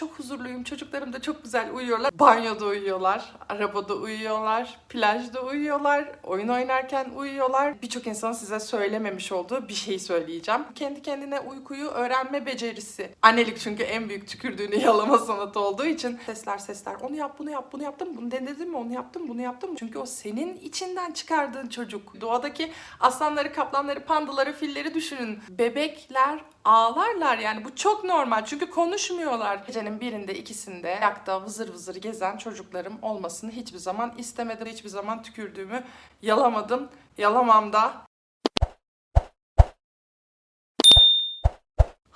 çok huzurluyum. Çocuklarım da çok güzel uyuyorlar. Banyoda uyuyorlar, arabada uyuyorlar, plajda uyuyorlar, oyun oynarken uyuyorlar. Birçok insanın size söylememiş olduğu bir şey söyleyeceğim. Kendi kendine uykuyu öğrenme becerisi. Annelik çünkü en büyük tükürdüğünü yalama sanatı olduğu için sesler sesler. Onu yap, bunu yap, bunu yaptım, bunu denedin mi, onu yaptım, bunu yaptım. Çünkü o senin içinden çıkardığın çocuk. Doğadaki aslanları, kaplanları, pandaları, filleri düşünün. Bebekler ağlarlar yani bu çok normal çünkü konuşmuyorlar. Gecenin birinde ikisinde ayakta vızır vızır gezen çocuklarım olmasını hiçbir zaman istemedim. Hiçbir zaman tükürdüğümü yalamadım. Yalamam da.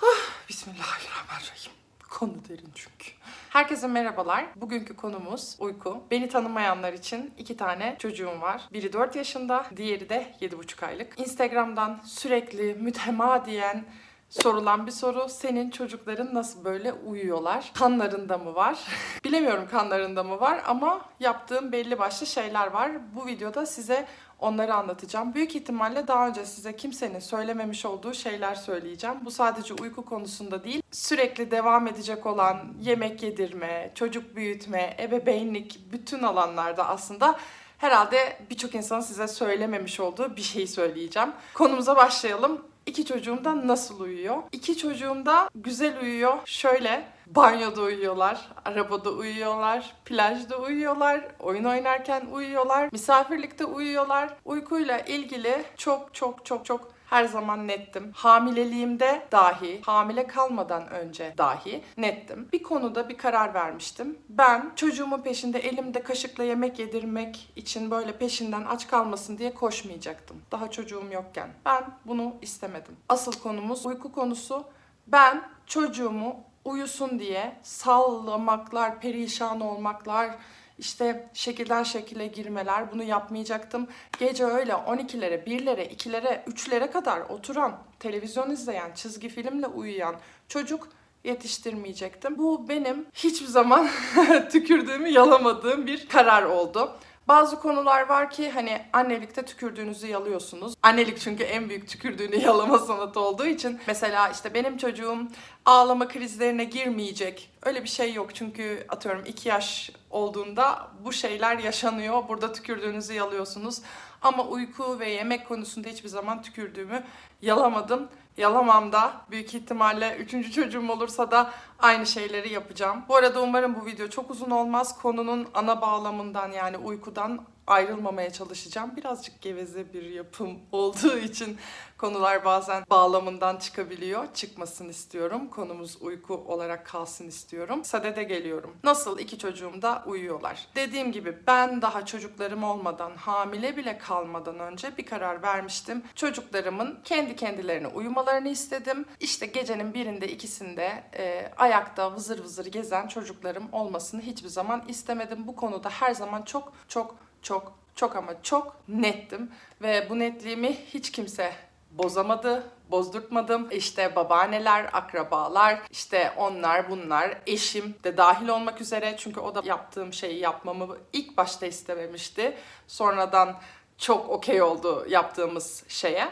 Ah, Bismillahirrahmanirrahim. Konu derin çünkü. Herkese merhabalar. Bugünkü konumuz uyku. Beni tanımayanlar için iki tane çocuğum var. Biri 4 yaşında, diğeri de 7,5 aylık. Instagram'dan sürekli mütemadiyen sorulan bir soru. Senin çocukların nasıl böyle uyuyorlar? Kanlarında mı var? Bilemiyorum kanlarında mı var ama yaptığım belli başlı şeyler var. Bu videoda size onları anlatacağım. Büyük ihtimalle daha önce size kimsenin söylememiş olduğu şeyler söyleyeceğim. Bu sadece uyku konusunda değil. Sürekli devam edecek olan yemek yedirme, çocuk büyütme, ebeveynlik bütün alanlarda aslında herhalde birçok insanın size söylememiş olduğu bir şey söyleyeceğim. Konumuza başlayalım. İki çocuğum da nasıl uyuyor? İki çocuğum da güzel uyuyor. Şöyle banyoda uyuyorlar, arabada uyuyorlar, plajda uyuyorlar, oyun oynarken uyuyorlar, misafirlikte uyuyorlar. Uykuyla ilgili çok çok çok çok her zaman nettim. Hamileliğimde dahi, hamile kalmadan önce dahi nettim. Bir konuda bir karar vermiştim. Ben çocuğumun peşinde elimde kaşıkla yemek yedirmek için böyle peşinden aç kalmasın diye koşmayacaktım. Daha çocuğum yokken. Ben bunu istemedim. Asıl konumuz uyku konusu. Ben çocuğumu uyusun diye sallamaklar, perişan olmaklar, işte şekilden şekile girmeler bunu yapmayacaktım. Gece öyle 12'lere, 1'lere, 2'lere, 3'lere kadar oturan, televizyon izleyen, çizgi filmle uyuyan çocuk yetiştirmeyecektim. Bu benim hiçbir zaman tükürdüğümü yalamadığım bir karar oldu. Bazı konular var ki hani annelikte tükürdüğünüzü yalıyorsunuz. Annelik çünkü en büyük tükürdüğünü yalama sanatı olduğu için. Mesela işte benim çocuğum ağlama krizlerine girmeyecek. Öyle bir şey yok çünkü atıyorum 2 yaş olduğunda bu şeyler yaşanıyor. Burada tükürdüğünüzü yalıyorsunuz. Ama uyku ve yemek konusunda hiçbir zaman tükürdüğümü yalamadım. Yalamam da büyük ihtimalle üçüncü çocuğum olursa da aynı şeyleri yapacağım. Bu arada umarım bu video çok uzun olmaz. Konunun ana bağlamından yani uykudan ayrılmamaya çalışacağım. Birazcık geveze bir yapım olduğu için konular bazen bağlamından çıkabiliyor. Çıkmasın istiyorum. Konumuz uyku olarak kalsın istiyorum. Sadede geliyorum. Nasıl iki çocuğum da uyuyorlar. Dediğim gibi ben daha çocuklarım olmadan, hamile bile kalmadan önce bir karar vermiştim. Çocuklarımın kendi kendilerine uyumalarını istedim. İşte gecenin birinde ikisinde e, ayakta vızır vızır gezen çocuklarım olmasını hiçbir zaman istemedim. Bu konuda her zaman çok çok çok çok ama çok nettim ve bu netliğimi hiç kimse bozamadı, bozdurtmadım. İşte babaanneler, akrabalar, işte onlar bunlar, eşim de dahil olmak üzere çünkü o da yaptığım şeyi yapmamı ilk başta istememişti. Sonradan çok okey oldu yaptığımız şeye.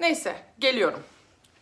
Neyse geliyorum.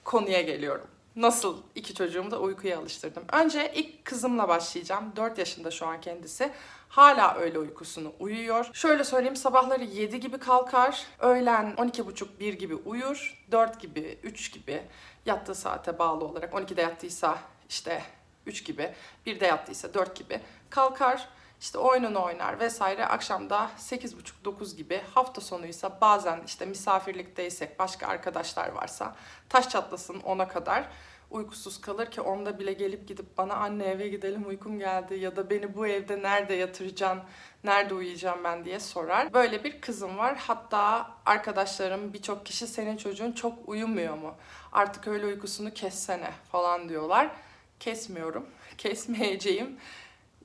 Konuya geliyorum. Nasıl iki çocuğumu da uykuya alıştırdım. Önce ilk kızımla başlayacağım. 4 yaşında şu an kendisi. Hala öğle uykusunu uyuyor. Şöyle söyleyeyim sabahları 7 gibi kalkar. Öğlen 12.30-1 gibi uyur. 4 gibi, 3 gibi yattığı saate bağlı olarak 12'de yattıysa işte 3 gibi, 1'de yattıysa 4 gibi kalkar. İşte oyununu oynar vesaire. Akşamda 8.30-9 gibi hafta sonuysa bazen işte misafirlikteysek başka arkadaşlar varsa taş çatlasın ona kadar uykusuz kalır ki onda bile gelip gidip bana anne eve gidelim uykum geldi ya da beni bu evde nerede yatıracaksın, nerede uyuyacağım ben diye sorar. Böyle bir kızım var. Hatta arkadaşlarım birçok kişi senin çocuğun çok uyumuyor mu? Artık öyle uykusunu kessene falan diyorlar. Kesmiyorum. Kesmeyeceğim.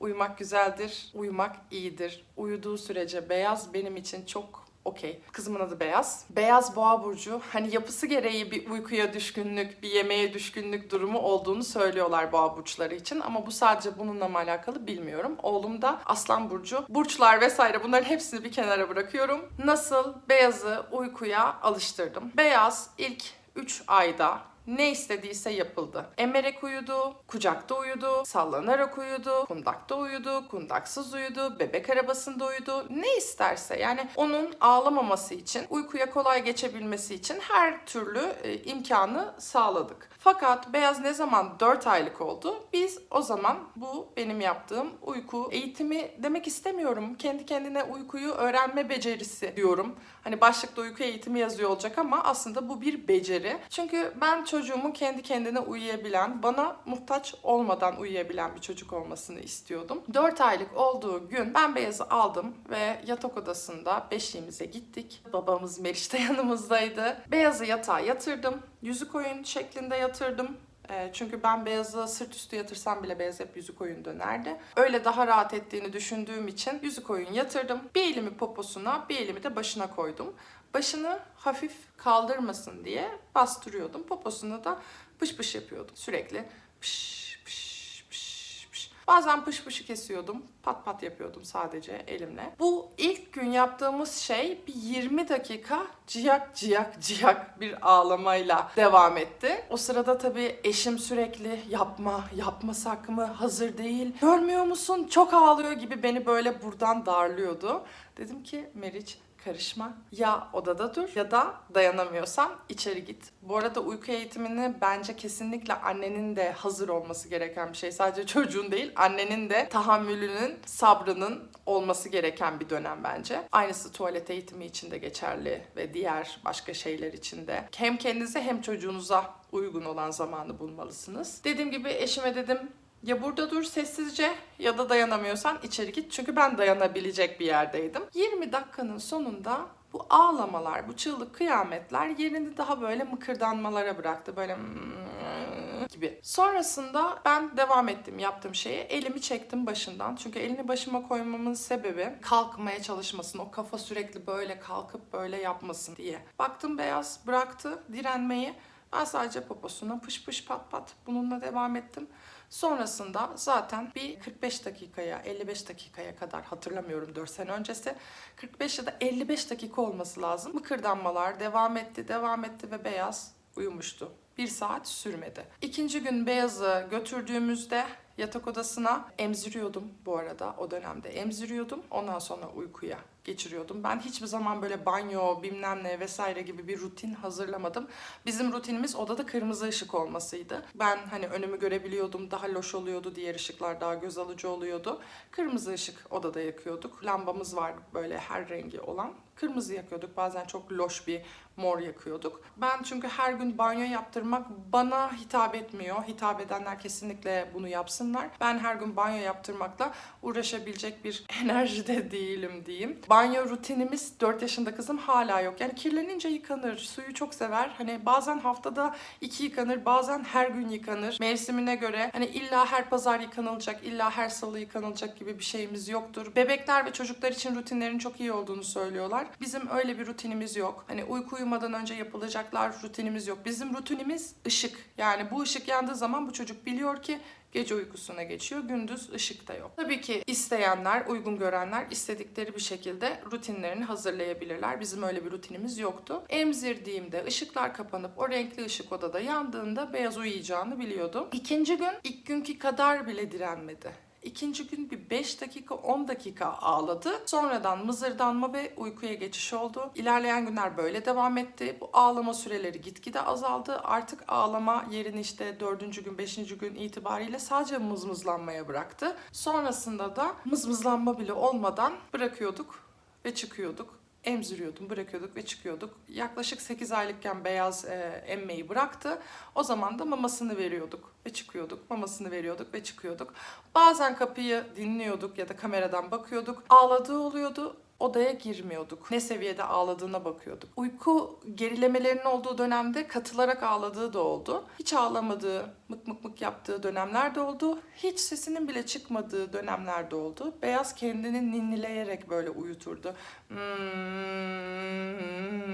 Uyumak güzeldir, uyumak iyidir. Uyuduğu sürece beyaz benim için çok okey. Kızımın adı Beyaz. Beyaz boğa burcu hani yapısı gereği bir uykuya düşkünlük, bir yemeğe düşkünlük durumu olduğunu söylüyorlar boğa burçları için ama bu sadece bununla mı alakalı bilmiyorum. Oğlum da Aslan burcu. Burçlar vesaire bunların hepsini bir kenara bırakıyorum. Nasıl Beyaz'ı uykuya alıştırdım? Beyaz ilk 3 ayda ne istediyse yapıldı. Emerek uyudu, kucakta uyudu, sallanarak uyudu, kundakta uyudu, kundaksız uyudu, bebek arabasında uyudu. Ne isterse yani onun ağlamaması için, uykuya kolay geçebilmesi için her türlü e, imkanı sağladık. Fakat Beyaz ne zaman 4 aylık oldu? Biz o zaman bu benim yaptığım uyku eğitimi demek istemiyorum. Kendi kendine uykuyu öğrenme becerisi diyorum. Hani başlıkta uyku eğitimi yazıyor olacak ama aslında bu bir beceri. Çünkü ben çocuğumun kendi kendine uyuyabilen, bana muhtaç olmadan uyuyabilen bir çocuk olmasını istiyordum. 4 aylık olduğu gün ben Beyaz'ı aldım ve yatak odasında beşiğimize gittik. Babamız Meriç de yanımızdaydı. Beyaz'ı yatağa yatırdım. Yüzük oyun şeklinde yatırdım. E, Çünkü ben beyazı sırt üstü yatırsam bile beyaz hep yüzük oyun dönerdi. Öyle daha rahat ettiğini düşündüğüm için yüzük oyun yatırdım. Bir elimi poposuna, bir elimi de başına koydum. Başını hafif kaldırmasın diye bastırıyordum. Poposunu da pış pış yapıyordum sürekli. Pış pış pış pış. Bazen pış pışı kesiyordum. Pat pat yapıyordum sadece elimle. Bu ilk gün yaptığımız şey bir 20 dakika ciyak ciyak ciyak bir ağlamayla devam etti. O sırada tabii eşim sürekli yapma, yapmasak mı, hazır değil, görmüyor musun, çok ağlıyor gibi beni böyle buradan darlıyordu. Dedim ki Meriç karışma. Ya odada dur ya da dayanamıyorsan içeri git. Bu arada uyku eğitimini bence kesinlikle annenin de hazır olması gereken bir şey. Sadece çocuğun değil, annenin de tahammülünün, sabrının olması gereken bir dönem bence. Aynısı tuvalet eğitimi için de geçerli ve diğer başka şeyler için de. Hem kendinize hem çocuğunuza uygun olan zamanı bulmalısınız. Dediğim gibi eşime dedim ya burada dur sessizce ya da dayanamıyorsan içeri git. Çünkü ben dayanabilecek bir yerdeydim. 20 dakikanın sonunda bu ağlamalar, bu çığlık kıyametler yerini daha böyle mıkırdanmalara bıraktı. Böyle "Hmm" gibi. Sonrasında ben devam ettim yaptığım şeye. Elimi çektim başından. Çünkü elini başıma koymamın sebebi kalkmaya çalışmasın. O kafa sürekli böyle kalkıp böyle yapmasın diye. Baktım beyaz bıraktı direnmeyi. Ben sadece poposuna pış pış pat pat bununla devam ettim. Sonrasında zaten bir 45 dakikaya 55 dakikaya kadar hatırlamıyorum 4 sene öncesi 45 ya da 55 dakika olması lazım. Mıkırdanmalar devam etti devam etti ve beyaz uyumuştu. Bir saat sürmedi. İkinci gün beyazı götürdüğümüzde yatak odasına emziriyordum bu arada o dönemde emziriyordum. Ondan sonra uykuya geçiriyordum. Ben hiçbir zaman böyle banyo, bilmem ne vesaire gibi bir rutin hazırlamadım. Bizim rutinimiz odada kırmızı ışık olmasıydı. Ben hani önümü görebiliyordum, daha loş oluyordu, diğer ışıklar daha göz alıcı oluyordu. Kırmızı ışık odada yakıyorduk. Lambamız var böyle her rengi olan. Kırmızı yakıyorduk. Bazen çok loş bir mor yakıyorduk. Ben çünkü her gün banyo yaptırmak bana hitap etmiyor. Hitap edenler kesinlikle bunu yapsınlar. Ben her gün banyo yaptırmakla uğraşabilecek bir enerjide değilim diyeyim. Banyo rutinimiz 4 yaşında kızım hala yok. Yani kirlenince yıkanır. Suyu çok sever. Hani bazen haftada iki yıkanır, bazen her gün yıkanır. Mevsimine göre hani illa her pazar yıkanılacak, illa her salı yıkanılacak gibi bir şeyimiz yoktur. Bebekler ve çocuklar için rutinlerin çok iyi olduğunu söylüyorlar. Bizim öyle bir rutinimiz yok. Hani uyku uyumadan önce yapılacaklar rutinimiz yok. Bizim rutinimiz ışık. Yani bu ışık yandığı zaman bu çocuk biliyor ki gece uykusuna geçiyor. Gündüz ışık da yok. Tabii ki isteyenler, uygun görenler istedikleri bir şekilde rutinlerini hazırlayabilirler. Bizim öyle bir rutinimiz yoktu. Emzirdiğimde ışıklar kapanıp o renkli ışık odada yandığında beyaz uyuyacağını biliyordum. İkinci gün ilk günkü kadar bile direnmedi. İkinci gün bir 5 dakika 10 dakika ağladı. Sonradan mızırdanma ve uykuya geçiş oldu. İlerleyen günler böyle devam etti. Bu ağlama süreleri gitgide azaldı. Artık ağlama yerini işte 4. gün 5. gün itibariyle sadece mızmızlanmaya bıraktı. Sonrasında da mızmızlanma bile olmadan bırakıyorduk ve çıkıyorduk emziriyordum, bırakıyorduk ve çıkıyorduk. Yaklaşık 8 aylıkken beyaz e, emmeyi bıraktı. O zaman da mamasını veriyorduk ve çıkıyorduk. Mamasını veriyorduk ve çıkıyorduk. Bazen kapıyı dinliyorduk ya da kameradan bakıyorduk. Ağladığı oluyordu odaya girmiyorduk. Ne seviyede ağladığına bakıyorduk. Uyku gerilemelerinin olduğu dönemde katılarak ağladığı da oldu. Hiç ağlamadığı, mık mık mık yaptığı dönemler de oldu. Hiç sesinin bile çıkmadığı dönemler de oldu. Beyaz kendini ninnileyerek böyle uyuturdu. Hmm,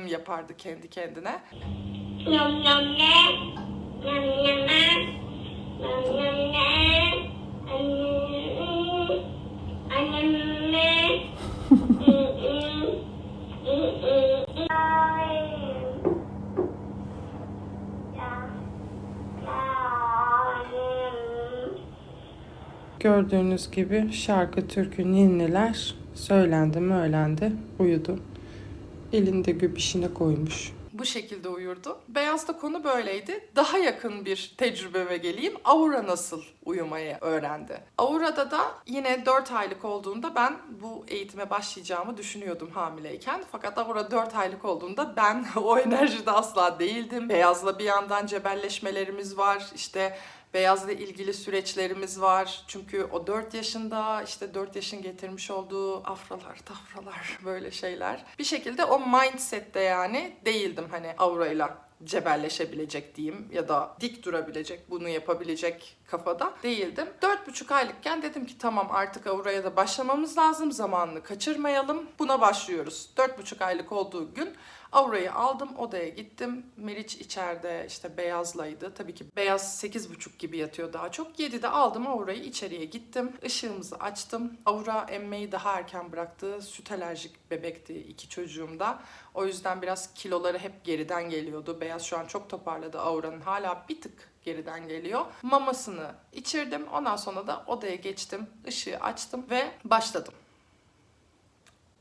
yapardı kendi kendine. Nhầm nhầm nè Gördüğünüz gibi şarkı, türkü, ninniler söylendi, söylendi, uyudu. Elinde göbişine koymuş. Bu şekilde uyurdu. Beyaz'da konu böyleydi. Daha yakın bir tecrübeme geleyim. Aura nasıl uyumayı öğrendi? Aura'da da yine 4 aylık olduğunda ben bu eğitime başlayacağımı düşünüyordum hamileyken. Fakat Aura 4 aylık olduğunda ben o enerjide asla değildim. Beyaz'la bir yandan cebelleşmelerimiz var. İşte Beyaz'la ilgili süreçlerimiz var. Çünkü o 4 yaşında işte 4 yaşın getirmiş olduğu afralar, tafralar böyle şeyler. Bir şekilde o mindsette yani değildim hani aurayla cebelleşebilecek diyeyim ya da dik durabilecek, bunu yapabilecek kafada değildim. Dört buçuk aylıkken dedim ki tamam artık Aura'ya da başlamamız lazım, zamanını kaçırmayalım. Buna başlıyoruz. Dört buçuk aylık olduğu gün Aura'yı aldım, odaya gittim. Meriç içeride işte beyazlaydı. Tabii ki beyaz sekiz buçuk gibi yatıyor daha çok. 7'de aldım Aura'yı içeriye gittim. Işığımızı açtım. Aura emmeyi daha erken bıraktı. Süt alerjik bebekti iki çocuğum da. O yüzden biraz kiloları hep geriden geliyordu. Beyaz şu an çok toparladı. Aura'nın hala bir tık geriden geliyor. Mamasını içirdim. Ondan sonra da odaya geçtim. Işığı açtım ve başladım.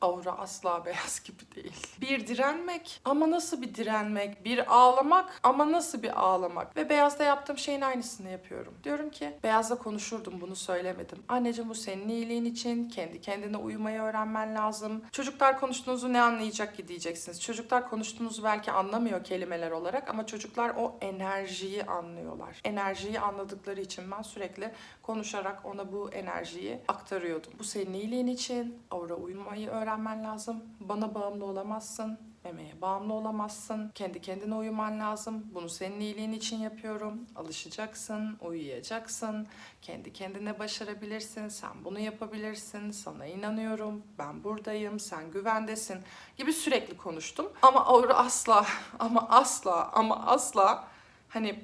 Aura asla beyaz gibi değil. Bir direnmek ama nasıl bir direnmek? Bir ağlamak ama nasıl bir ağlamak? Ve beyazda yaptığım şeyin aynısını yapıyorum. Diyorum ki beyazda konuşurdum bunu söylemedim. Anneciğim bu senin iyiliğin için kendi kendine uyumayı öğrenmen lazım. Çocuklar konuştuğunuzu ne anlayacak ki diyeceksiniz. Çocuklar konuştuğunuzu belki anlamıyor kelimeler olarak ama çocuklar o enerjiyi anlıyorlar. Enerjiyi anladıkları için ben sürekli konuşarak ona bu enerjiyi aktarıyordum. Bu senin iyiliğin için. Aura uyumayı öğrenmen lazım. Bana bağımlı olamazsın. Memeye bağımlı olamazsın. Kendi kendine uyuman lazım. Bunu senin iyiliğin için yapıyorum. Alışacaksın, uyuyacaksın. Kendi kendine başarabilirsin. Sen bunu yapabilirsin. Sana inanıyorum. Ben buradayım. Sen güvendesin. Gibi sürekli konuştum. Ama Aura asla ama asla ama asla hani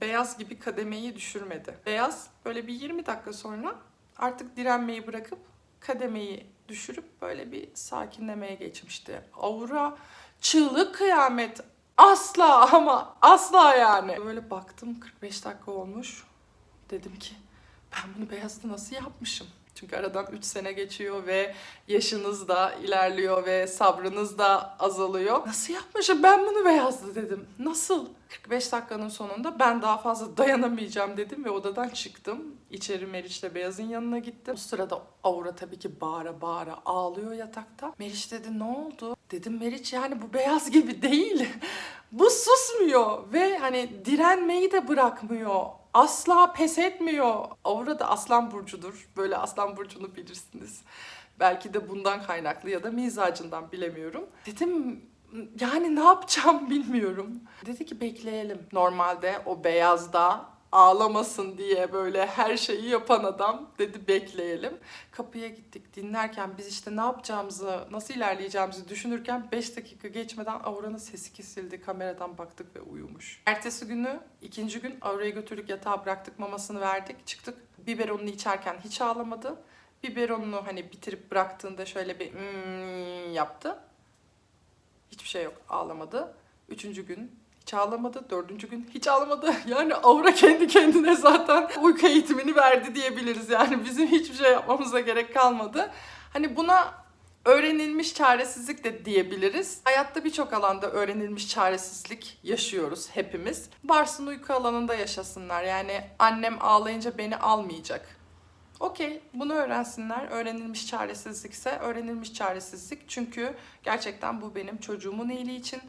beyaz gibi kademeyi düşürmedi. Beyaz böyle bir 20 dakika sonra artık direnmeyi bırakıp kademeyi düşürüp böyle bir sakinlemeye geçmişti. Aura çığlık kıyamet asla ama asla yani. Böyle baktım 45 dakika olmuş. Dedim ki ben bunu beyazda nasıl yapmışım? Çünkü aradan 3 sene geçiyor ve yaşınız da ilerliyor ve sabrınız da azalıyor. Nasıl yapmışım ben bunu beyazda dedim. Nasıl? 45 dakikanın sonunda ben daha fazla dayanamayacağım dedim ve odadan çıktım. İçeri Meriç'le Beyaz'ın yanına gittim. O sırada Aura tabii ki bağıra bağıra ağlıyor yatakta. Meriç dedi ne oldu? Dedim Meriç yani bu beyaz gibi değil. bu susmuyor ve hani direnmeyi de bırakmıyor. Asla pes etmiyor. Aura da aslan burcudur. Böyle aslan burcunu bilirsiniz. Belki de bundan kaynaklı ya da mizacından bilemiyorum. Dedim yani ne yapacağım bilmiyorum. Dedi ki bekleyelim. Normalde o beyazda ağlamasın diye böyle her şeyi yapan adam dedi bekleyelim. Kapıya gittik dinlerken biz işte ne yapacağımızı, nasıl ilerleyeceğimizi düşünürken 5 dakika geçmeden Aura'nın sesi kesildi. Kameradan baktık ve uyumuş. Ertesi günü, ikinci gün Aura'yı götürdük yatağa bıraktık, mamasını verdik, çıktık. Biberonunu içerken hiç ağlamadı. Biberonunu hani bitirip bıraktığında şöyle bir "Hmm" yaptı. Hiçbir şey yok. Ağlamadı. Üçüncü gün hiç ağlamadı. Dördüncü gün hiç ağlamadı. Yani Aura kendi kendine zaten uyku eğitimini verdi diyebiliriz. Yani bizim hiçbir şey yapmamıza gerek kalmadı. Hani buna öğrenilmiş çaresizlik de diyebiliriz. Hayatta birçok alanda öğrenilmiş çaresizlik yaşıyoruz hepimiz. Varsın uyku alanında yaşasınlar. Yani annem ağlayınca beni almayacak. Okey, bunu öğrensinler. Öğrenilmiş çaresizlikse öğrenilmiş çaresizlik. Çünkü gerçekten bu benim çocuğumun iyiliği için,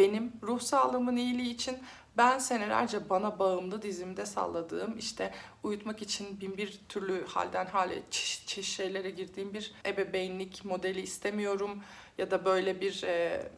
benim ruh sağlığımın iyiliği için ben senelerce bana bağımlı dizimde salladığım işte uyutmak için bin bir türlü halden hale çeşit şeylere girdiğim bir ebeveynlik modeli istemiyorum ya da böyle bir e,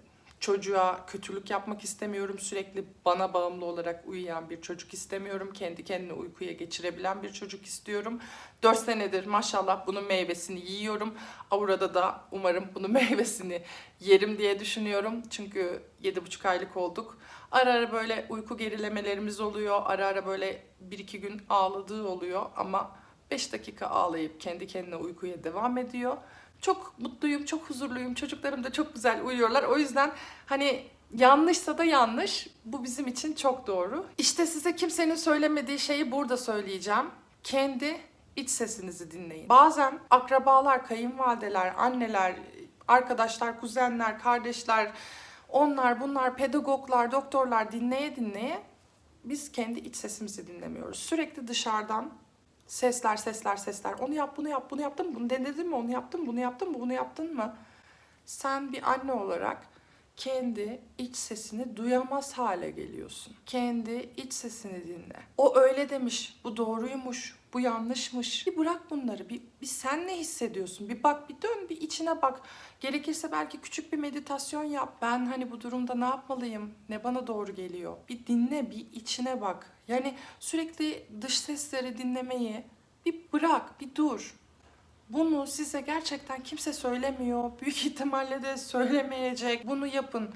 çocuğa kötülük yapmak istemiyorum. Sürekli bana bağımlı olarak uyuyan bir çocuk istemiyorum. Kendi kendine uykuya geçirebilen bir çocuk istiyorum. 4 senedir maşallah bunun meyvesini yiyorum. Aura'da da umarım bunun meyvesini yerim diye düşünüyorum. Çünkü 7,5 aylık olduk. Ara ara böyle uyku gerilemelerimiz oluyor. Ara ara böyle 1-2 gün ağladığı oluyor ama 5 dakika ağlayıp kendi kendine uykuya devam ediyor. Çok mutluyum, çok huzurluyum. Çocuklarım da çok güzel uyuyorlar. O yüzden hani yanlışsa da yanlış. Bu bizim için çok doğru. İşte size kimsenin söylemediği şeyi burada söyleyeceğim. Kendi iç sesinizi dinleyin. Bazen akrabalar, kayınvalideler, anneler, arkadaşlar, kuzenler, kardeşler, onlar, bunlar, pedagoglar, doktorlar dinleye dinleye biz kendi iç sesimizi dinlemiyoruz. Sürekli dışarıdan sesler, sesler, sesler. Onu yap, bunu yap, bunu yaptın mı? Bunu denedin mi? Onu yaptın mı? Bunu yaptın mı? Bunu yaptın mı? Sen bir anne olarak kendi iç sesini duyamaz hale geliyorsun. Kendi iç sesini dinle. O öyle demiş, bu doğruymuş, bu yanlışmış. Bir bırak bunları, bir, bir sen ne hissediyorsun? Bir bak, bir dön, bir içine bak. Gerekirse belki küçük bir meditasyon yap. Ben hani bu durumda ne yapmalıyım? Ne bana doğru geliyor? Bir dinle, bir içine bak. Yani sürekli dış sesleri dinlemeyi bir bırak, bir dur. Bunu size gerçekten kimse söylemiyor. Büyük ihtimalle de söylemeyecek. Bunu yapın.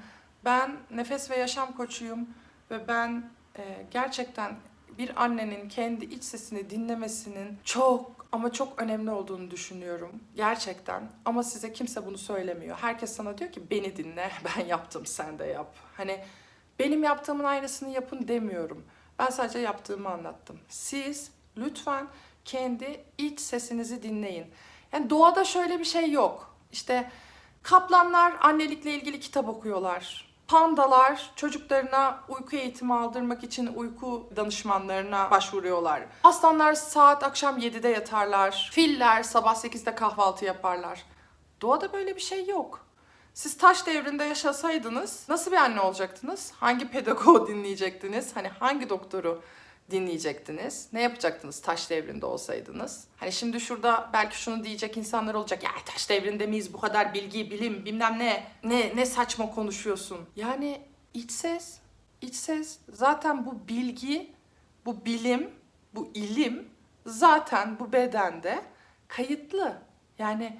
Ben nefes ve yaşam koçuyum ve ben e, gerçekten bir annenin kendi iç sesini dinlemesinin çok ama çok önemli olduğunu düşünüyorum. Gerçekten. Ama size kimse bunu söylemiyor. Herkes sana diyor ki beni dinle, ben yaptım sen de yap. Hani benim yaptığımın aynısını yapın demiyorum. Ben sadece yaptığımı anlattım. Siz lütfen kendi iç sesinizi dinleyin. Yani doğada şöyle bir şey yok. İşte kaplanlar annelikle ilgili kitap okuyorlar. Pandalar çocuklarına uyku eğitimi aldırmak için uyku danışmanlarına başvuruyorlar. Aslanlar saat akşam 7'de yatarlar. Filler sabah 8'de kahvaltı yaparlar. Doğada böyle bir şey yok. Siz taş devrinde yaşasaydınız nasıl bir anne olacaktınız? Hangi pedagogu dinleyecektiniz? Hani hangi doktoru dinleyecektiniz? Ne yapacaktınız taş devrinde olsaydınız? Hani şimdi şurada belki şunu diyecek insanlar olacak. Ya taş devrinde miyiz? Bu kadar bilgi, bilim, bilmem ne. Ne ne saçma konuşuyorsun. Yani iç ses, iç ses zaten bu bilgi, bu bilim, bu ilim zaten bu bedende kayıtlı. Yani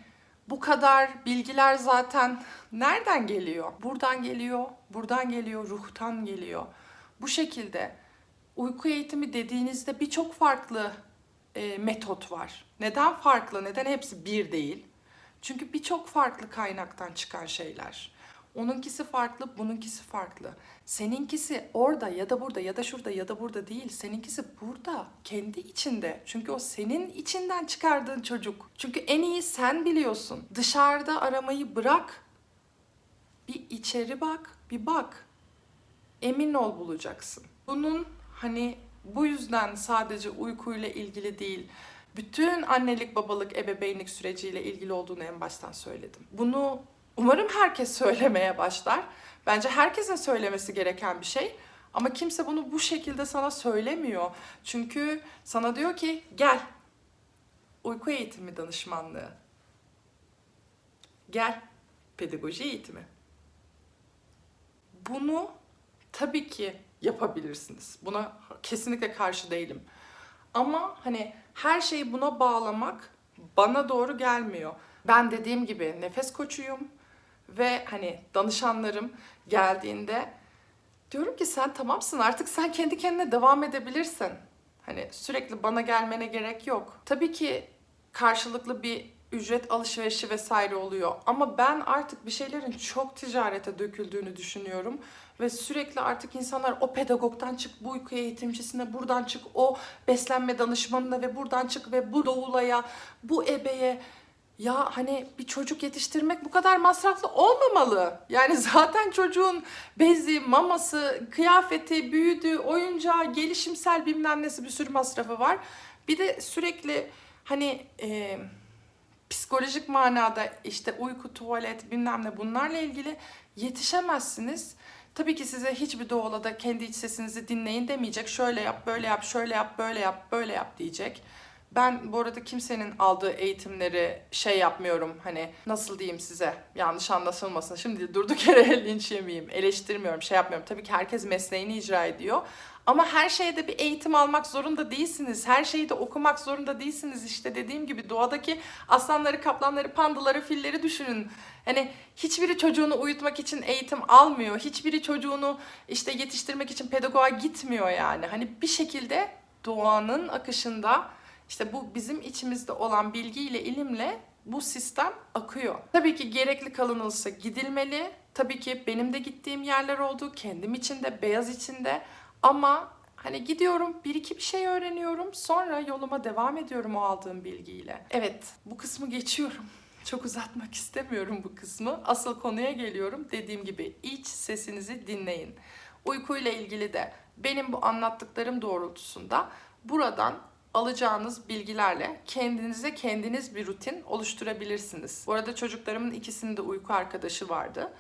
bu kadar bilgiler zaten nereden geliyor? Buradan geliyor, buradan geliyor, ruhtan geliyor. Bu şekilde uyku eğitimi dediğinizde birçok farklı e, metot var. Neden farklı? Neden hepsi bir değil? Çünkü birçok farklı kaynaktan çıkan şeyler. Onunkisi farklı, bununkisi farklı. Seninkisi orada ya da burada ya da şurada ya da burada değil. Seninkisi burada, kendi içinde. Çünkü o senin içinden çıkardığın çocuk. Çünkü en iyi sen biliyorsun. Dışarıda aramayı bırak. Bir içeri bak, bir bak. Emin ol bulacaksın. Bunun hani bu yüzden sadece uykuyla ilgili değil, bütün annelik, babalık, ebeveynlik süreciyle ilgili olduğunu en baştan söyledim. Bunu umarım herkes söylemeye başlar. Bence herkesin söylemesi gereken bir şey. Ama kimse bunu bu şekilde sana söylemiyor. Çünkü sana diyor ki gel. Uyku eğitimi danışmanlığı. Gel. Pedagoji eğitimi. Bunu tabii ki yapabilirsiniz. Buna kesinlikle karşı değilim. Ama hani her şeyi buna bağlamak bana doğru gelmiyor. Ben dediğim gibi nefes koçuyum ve hani danışanlarım geldiğinde diyorum ki sen tamamsın artık sen kendi kendine devam edebilirsin. Hani sürekli bana gelmene gerek yok. Tabii ki karşılıklı bir ücret alışverişi vesaire oluyor. Ama ben artık bir şeylerin çok ticarete döküldüğünü düşünüyorum. Ve sürekli artık insanlar o pedagogdan çık, bu uyku eğitimcisine, buradan çık, o beslenme danışmanına ve buradan çık ve bu doulaya, bu ebeye. Ya hani bir çocuk yetiştirmek bu kadar masraflı olmamalı. Yani zaten çocuğun bezi, maması, kıyafeti, büyüdü, oyuncağı, gelişimsel bilmem nesi bir sürü masrafı var. Bir de sürekli hani e, psikolojik manada işte uyku, tuvalet bilmem ne bunlarla ilgili yetişemezsiniz. Tabii ki size hiçbir doğalada kendi iç sesinizi dinleyin demeyecek. Şöyle yap, böyle yap, şöyle yap, böyle yap, böyle yap diyecek. Ben bu arada kimsenin aldığı eğitimleri şey yapmıyorum hani nasıl diyeyim size yanlış anlaşılmasın. Şimdi durduk yere linç yemeyeyim, eleştirmiyorum, şey yapmıyorum. Tabii ki herkes mesleğini icra ediyor. Ama her şeyde bir eğitim almak zorunda değilsiniz. Her şeyi de okumak zorunda değilsiniz. İşte dediğim gibi doğadaki aslanları, kaplanları, pandaları, filleri düşünün. Hani hiçbiri çocuğunu uyutmak için eğitim almıyor. Hiçbiri çocuğunu işte yetiştirmek için pedagoğa gitmiyor yani. Hani bir şekilde doğanın akışında işte bu bizim içimizde olan bilgiyle, ilimle bu sistem akıyor. Tabii ki gerekli kalınılsa gidilmeli. Tabii ki benim de gittiğim yerler oldu. Kendim için de, beyaz için de. Ama Hani gidiyorum bir iki bir şey öğreniyorum sonra yoluma devam ediyorum o aldığım bilgiyle. Evet bu kısmı geçiyorum. Çok uzatmak istemiyorum bu kısmı. Asıl konuya geliyorum. Dediğim gibi iç sesinizi dinleyin. Uykuyla ilgili de benim bu anlattıklarım doğrultusunda buradan alacağınız bilgilerle kendinize kendiniz bir rutin oluşturabilirsiniz. Bu arada çocuklarımın ikisinin de uyku arkadaşı vardı.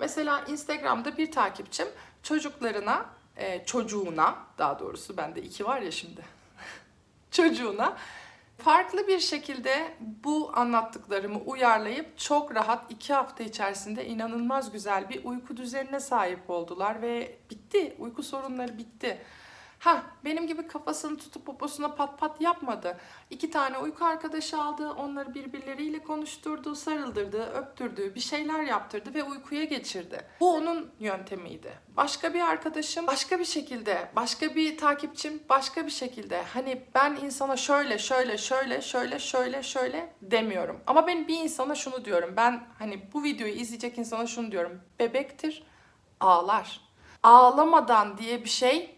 Mesela Instagram'da bir takipçim çocuklarına, e, çocuğuna daha doğrusu bende iki var ya şimdi. çocuğuna farklı bir şekilde bu anlattıklarımı uyarlayıp çok rahat iki hafta içerisinde inanılmaz güzel bir uyku düzenine sahip oldular ve bitti. Uyku sorunları bitti. Ha benim gibi kafasını tutup poposuna pat pat yapmadı. İki tane uyku arkadaşı aldı, onları birbirleriyle konuşturdu, sarıldırdı, öptürdü, bir şeyler yaptırdı ve uykuya geçirdi. Bu onun yöntemiydi. Başka bir arkadaşım başka bir şekilde, başka bir takipçim başka bir şekilde. Hani ben insana şöyle şöyle şöyle şöyle şöyle şöyle demiyorum. Ama ben bir insana şunu diyorum. Ben hani bu videoyu izleyecek insana şunu diyorum. Bebektir, ağlar. Ağlamadan diye bir şey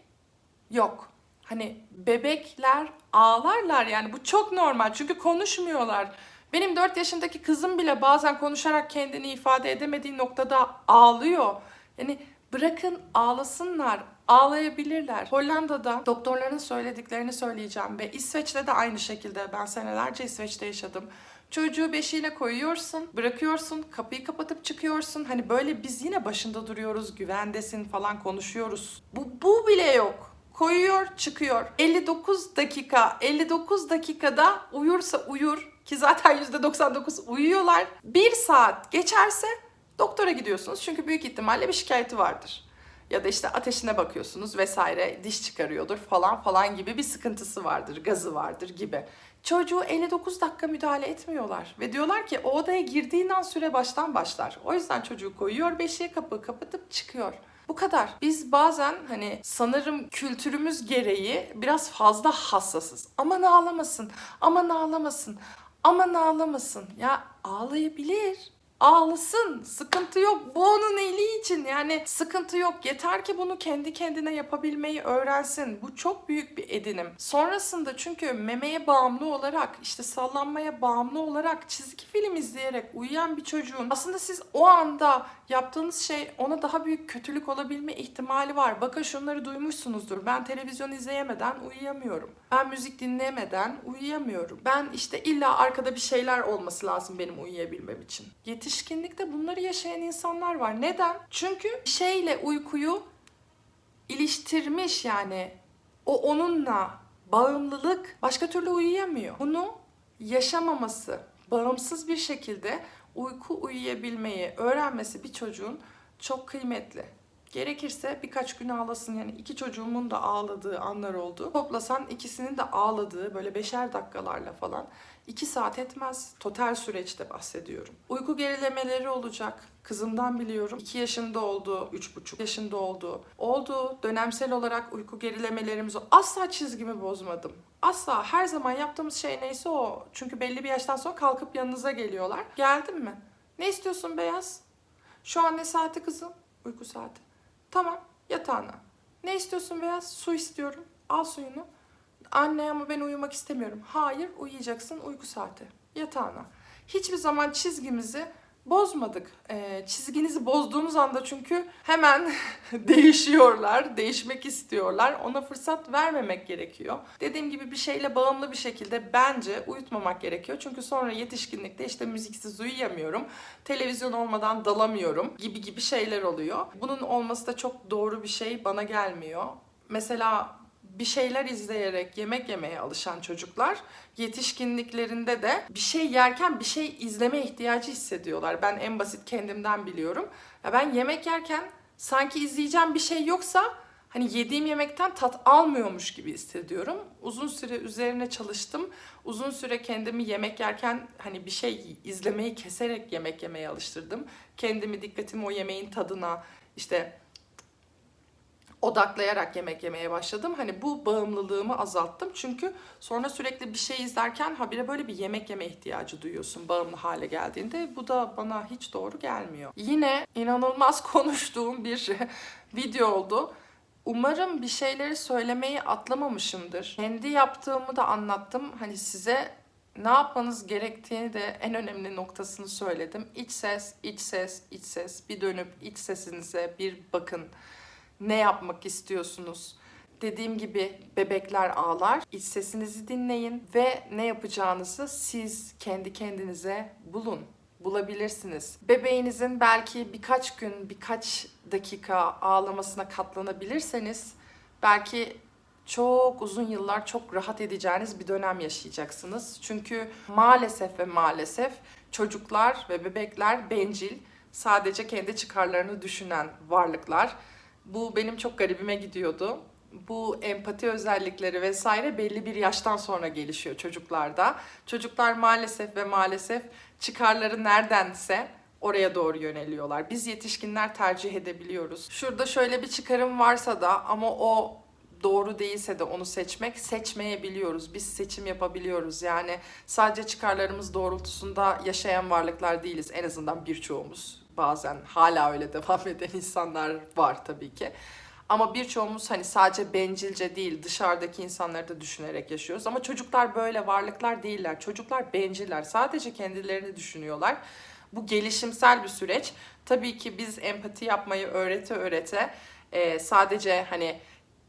Yok. Hani bebekler ağlarlar yani bu çok normal çünkü konuşmuyorlar. Benim 4 yaşındaki kızım bile bazen konuşarak kendini ifade edemediği noktada ağlıyor. Yani bırakın ağlasınlar, ağlayabilirler. Hollanda'da doktorların söylediklerini söyleyeceğim ve İsveç'te de aynı şekilde ben senelerce İsveç'te yaşadım. Çocuğu beşiğine koyuyorsun, bırakıyorsun, kapıyı kapatıp çıkıyorsun. Hani böyle biz yine başında duruyoruz, güvendesin falan konuşuyoruz. Bu, bu bile yok koyuyor çıkıyor. 59 dakika 59 dakikada uyursa uyur ki zaten %99 uyuyorlar. 1 saat geçerse doktora gidiyorsunuz çünkü büyük ihtimalle bir şikayeti vardır. Ya da işte ateşine bakıyorsunuz vesaire diş çıkarıyordur falan falan gibi bir sıkıntısı vardır, gazı vardır gibi. Çocuğu 59 dakika müdahale etmiyorlar ve diyorlar ki o odaya girdiğinden süre baştan başlar. O yüzden çocuğu koyuyor beşiğe kapı kapatıp çıkıyor. Bu kadar. Biz bazen hani sanırım kültürümüz gereği biraz fazla hassasız. Aman ağlamasın, aman ağlamasın, aman ağlamasın. Ya ağlayabilir. Ağlasın. Sıkıntı yok. Bu onun iyiliği için. Yani sıkıntı yok. Yeter ki bunu kendi kendine yapabilmeyi öğrensin. Bu çok büyük bir edinim. Sonrasında çünkü memeye bağımlı olarak, işte sallanmaya bağımlı olarak çizgi film izleyerek uyuyan bir çocuğun aslında siz o anda yaptığınız şey ona daha büyük kötülük olabilme ihtimali var. Bakın şunları duymuşsunuzdur. Ben televizyon izleyemeden uyuyamıyorum. Ben müzik dinleyemeden uyuyamıyorum. Ben işte illa arkada bir şeyler olması lazım benim uyuyabilmem için. Yetişkinlikte bunları yaşayan insanlar var. Neden? Çünkü şeyle uykuyu iliştirmiş yani. O onunla bağımlılık başka türlü uyuyamıyor. Bunu yaşamaması, bağımsız bir şekilde uyku uyuyabilmeyi öğrenmesi bir çocuğun çok kıymetli. Gerekirse birkaç gün ağlasın yani iki çocuğumun da ağladığı anlar oldu. Toplasan ikisinin de ağladığı böyle beşer dakikalarla falan iki saat etmez. Total süreçte bahsediyorum. Uyku gerilemeleri olacak. Kızımdan biliyorum. 2 yaşında oldu, üç buçuk yaşında oldu. Oldu. Dönemsel olarak uyku gerilemelerimiz. Asla çizgimi bozmadım. Asla. Her zaman yaptığımız şey neyse o. Çünkü belli bir yaştan sonra kalkıp yanınıza geliyorlar. Geldin mi? Ne istiyorsun beyaz? Şu an ne saati kızım? Uyku saati. Tamam yatağına. Ne istiyorsun beyaz? Su istiyorum. Al suyunu. Anne ama ben uyumak istemiyorum. Hayır uyuyacaksın uyku saati. Yatağına. Hiçbir zaman çizgimizi bozmadık. Ee, çizginizi bozduğunuz anda çünkü hemen değişiyorlar, değişmek istiyorlar. Ona fırsat vermemek gerekiyor. Dediğim gibi bir şeyle bağımlı bir şekilde bence uyutmamak gerekiyor. Çünkü sonra yetişkinlikte işte müziksiz uyuyamıyorum, televizyon olmadan dalamıyorum gibi gibi şeyler oluyor. Bunun olması da çok doğru bir şey bana gelmiyor. Mesela bir şeyler izleyerek yemek yemeye alışan çocuklar yetişkinliklerinde de bir şey yerken bir şey izleme ihtiyacı hissediyorlar. Ben en basit kendimden biliyorum. Ya ben yemek yerken sanki izleyeceğim bir şey yoksa hani yediğim yemekten tat almıyormuş gibi hissediyorum. Uzun süre üzerine çalıştım. Uzun süre kendimi yemek yerken hani bir şey izlemeyi keserek yemek yemeye alıştırdım. Kendimi dikkatimi o yemeğin tadına işte odaklayarak yemek yemeye başladım. Hani bu bağımlılığımı azalttım. Çünkü sonra sürekli bir şey izlerken habire böyle bir yemek yeme ihtiyacı duyuyorsun bağımlı hale geldiğinde. Bu da bana hiç doğru gelmiyor. Yine inanılmaz konuştuğum bir video oldu. Umarım bir şeyleri söylemeyi atlamamışımdır. Kendi yaptığımı da anlattım. Hani size ne yapmanız gerektiğini de en önemli noktasını söyledim. İç ses, iç ses, iç ses. Bir dönüp iç sesinize bir bakın. Ne yapmak istiyorsunuz? Dediğim gibi bebekler ağlar. İç sesinizi dinleyin ve ne yapacağınızı siz kendi kendinize bulun. Bulabilirsiniz. Bebeğinizin belki birkaç gün, birkaç dakika ağlamasına katlanabilirseniz belki çok uzun yıllar çok rahat edeceğiniz bir dönem yaşayacaksınız. Çünkü maalesef ve maalesef çocuklar ve bebekler bencil, sadece kendi çıkarlarını düşünen varlıklar. Bu benim çok garibime gidiyordu. Bu empati özellikleri vesaire belli bir yaştan sonra gelişiyor çocuklarda. Çocuklar maalesef ve maalesef çıkarları neredense oraya doğru yöneliyorlar. Biz yetişkinler tercih edebiliyoruz. Şurada şöyle bir çıkarım varsa da ama o doğru değilse de onu seçmek seçmeyebiliyoruz. Biz seçim yapabiliyoruz. Yani sadece çıkarlarımız doğrultusunda yaşayan varlıklar değiliz. En azından birçoğumuz. Bazen hala öyle devam eden insanlar var tabii ki. Ama birçoğumuz hani sadece bencilce değil dışarıdaki insanları da düşünerek yaşıyoruz. Ama çocuklar böyle varlıklar değiller. Çocuklar benciller. Sadece kendilerini düşünüyorlar. Bu gelişimsel bir süreç. Tabii ki biz empati yapmayı öğrete öğrete e, sadece hani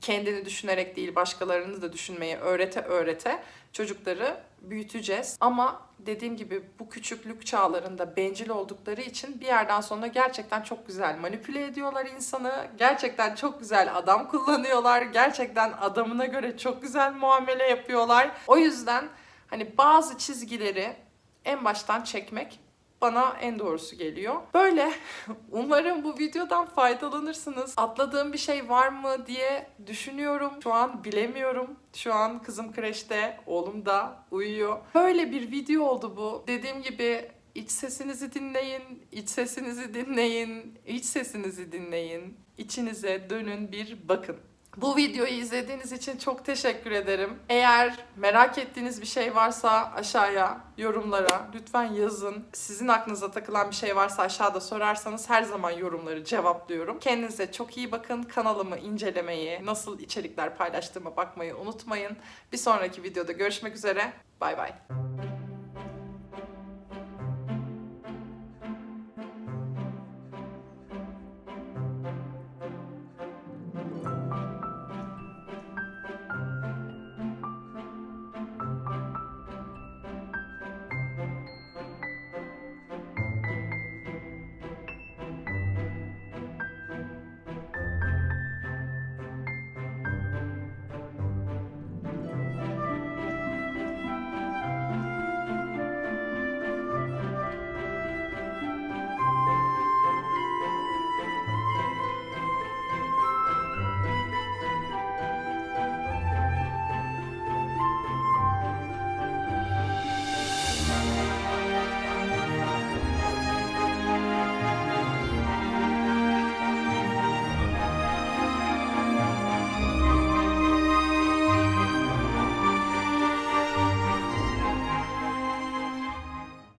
kendini düşünerek değil başkalarını da düşünmeyi öğrete öğrete çocukları büyüteceğiz. Ama dediğim gibi bu küçüklük çağlarında bencil oldukları için bir yerden sonra gerçekten çok güzel manipüle ediyorlar insanı. Gerçekten çok güzel adam kullanıyorlar. Gerçekten adamına göre çok güzel muamele yapıyorlar. O yüzden hani bazı çizgileri en baştan çekmek bana en doğrusu geliyor. Böyle umarım bu videodan faydalanırsınız. Atladığım bir şey var mı diye düşünüyorum. Şu an bilemiyorum. Şu an kızım kreşte, oğlum da uyuyor. Böyle bir video oldu bu. Dediğim gibi iç sesinizi dinleyin, iç sesinizi dinleyin, iç sesinizi dinleyin. İçinize dönün bir bakın. Bu videoyu izlediğiniz için çok teşekkür ederim. Eğer merak ettiğiniz bir şey varsa aşağıya yorumlara lütfen yazın. Sizin aklınıza takılan bir şey varsa aşağıda sorarsanız her zaman yorumları cevaplıyorum. Kendinize çok iyi bakın. Kanalımı incelemeyi, nasıl içerikler paylaştığıma bakmayı unutmayın. Bir sonraki videoda görüşmek üzere. Bay bay.